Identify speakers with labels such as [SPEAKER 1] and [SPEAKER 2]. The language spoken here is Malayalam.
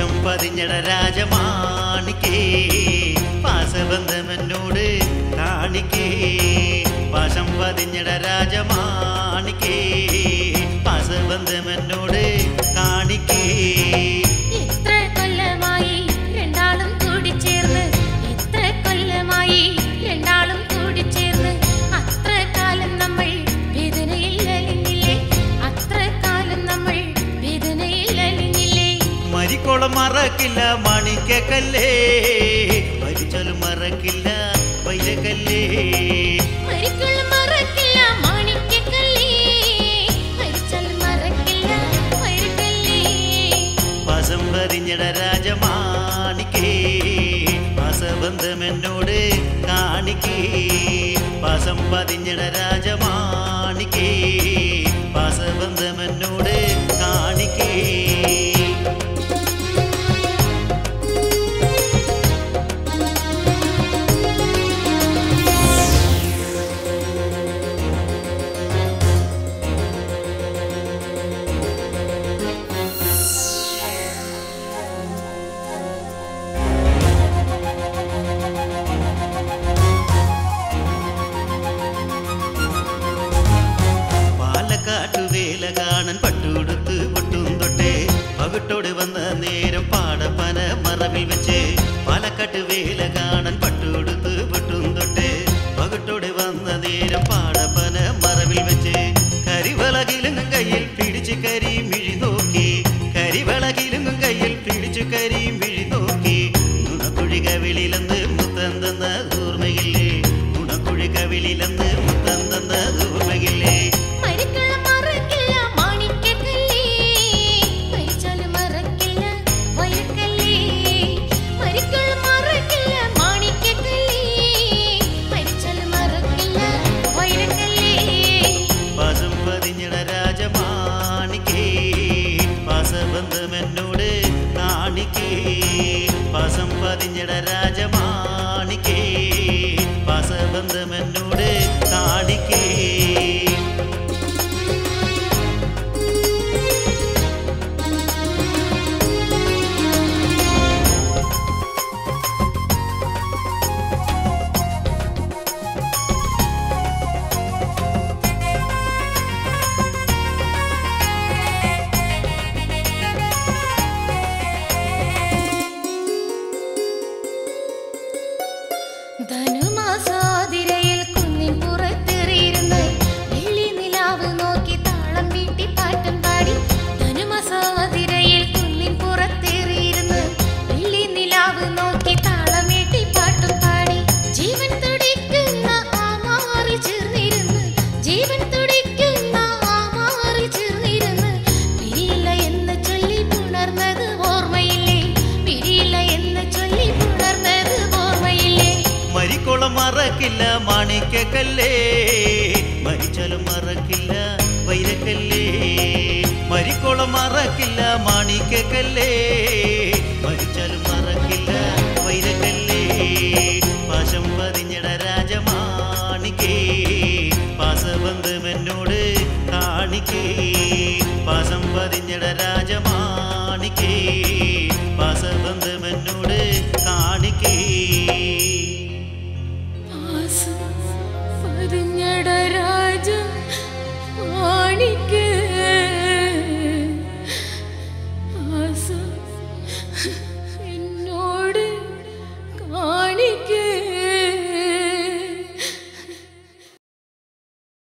[SPEAKER 1] പതിഞ്ഞട രാജമാണിക്കേ. പാസബന്ധമെന്നോട് കാണിക്കേ. പാശം പതിഞ്ഞട രാജമാണിക്കേ. പാസബന്ധമെന്നോട് മരിക്കോളം മറക്കില്ല മണിക്കല്ലേ പരിചയം മറക്കില്ല വൈരക്കല്ലേ
[SPEAKER 2] മരിക്കുള്ള രാജമാണിക്കേ. മാണിക്കക്കല്ലേ
[SPEAKER 1] എന്നോട് കാണിക്കേ. പാസം പതിഞ്ഞട രാജമാണിക്കേ പകിട്ടോട് വന്ന നേരം പാട പാടപ്പന മറവിൽ വെച്ച് പാലക്കാട്ട് വേല കാണാൻ പട്ടുകൊടുത്ത് പൊട്ടും തൊട്ട്. പകിട്ടോട് വന്ന നേരം പാട പാടപ്പന മറവിൽ വെച്ച് കരിവളകിലുങ്ങും കയ്യിൽ പിടിച്ച് കരി മിഴി നോക്കി. കരിവളകിലുങ്ങും കയ്യിൽ പിടിച്ചു കരി മിഴി നോക്കി. നുണക്കുഴി കവിളിലെന്ന് മുത്തം ഓർമ്മയില്ലേ? നുണക്കുഴി കവിളിലെന്ന് കാണിക്കേ പാസം പതിഞ്ഞട രാജമാണിക്കേ പാസബന്ധമെന്നോട് കാണിക്കേ.
[SPEAKER 2] तनुमसा
[SPEAKER 1] दिरे മറക്കില്ല മാണിക്കല്ലേ മരിച്ചാലും മറക്കില്ല വൈരക്കല്ലേ? മരിക്കോളം മറക്കില്ല മാണിക്കല്ലേ